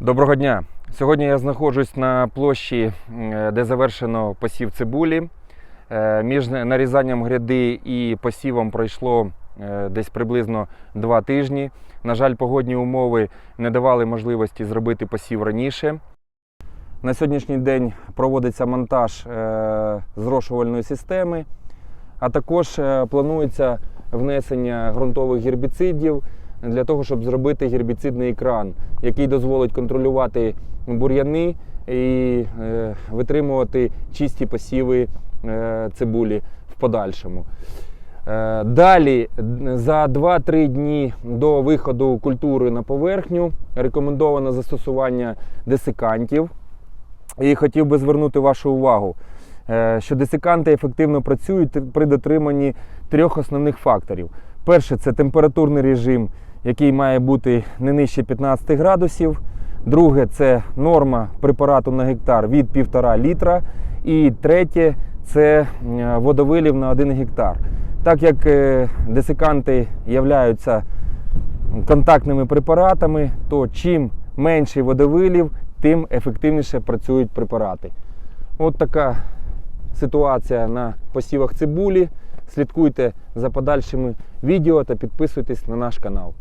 Доброго дня! Сьогодні я знаходжусь на площі, де завершено посів цибулі. Е, Між нарізанням гряди і посівом пройшло е, десь приблизно два тижні. На жаль, погодні умови не давали можливості зробити посів раніше. На сьогоднішній день проводиться монтаж е, зрошувальної системи, а також планується внесення ґрунтових гербіцидів для того, щоб зробити гербіцидний екран, який дозволить контролювати бур'яни і е, витримувати чисті посіви е, цибулі в подальшому. Е, Далі, за 2-3 дні до виходу культури на поверхню, рекомендовано застосування десикантів. І хотів би звернути вашу увагу, що десиканти ефективно працюють при дотриманні трьох основних факторів. Перше це температурний режим, який має бути не нижче 15 градусів. Друге це норма препарату на гектар від 1,5 літра. І третє це водовилів на 1 гектар. Так як е, десиканти являються контактними препаратами, то чим менший водовилів, тим ефективніше працюють препарати. От така ситуація на посівах цибулі. Слідкуйте за подальшими відео та підписуйтесь на наш канал.